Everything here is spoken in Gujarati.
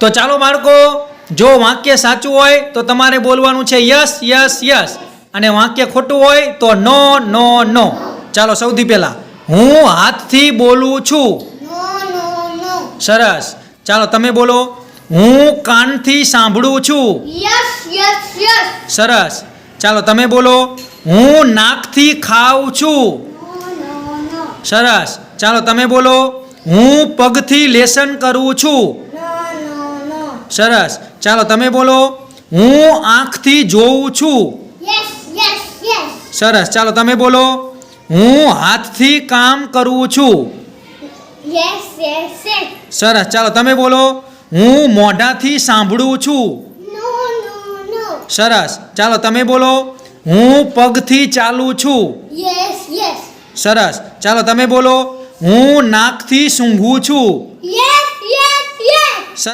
તો ચાલો બાળકો જો વાક્ય સાચું હોય તો તમારે બોલવાનું છે યસ યસ યસ અને વાક્ય ખોટું હોય તો નો નો નો ચાલો સૌથી પહેલા હું હાથથી બોલું છું. સરસ ચાલો તમે બોલો હું કાનથી સાંભળું છું. સરસ ચાલો તમે બોલો હું નાકથી ખાઉં છું. સરસ ચાલો તમે બોલો હું પગથી લેસન કરું છું. સરસ. ચાલો તમે બોલો. હું આંખથી જોઉં છું. સરસ. ચાલો તમે બોલો. હું હાથથી કામ કરું છું. સરસ. ચાલો તમે બોલો. હું મોઢાથી સાંભળું છું. સરસ. ચાલો તમે બોલો. હું પગથી ચાલું છું. સરસ. ચાલો તમે બોલો. હું નાકથી સૂંઘું છું.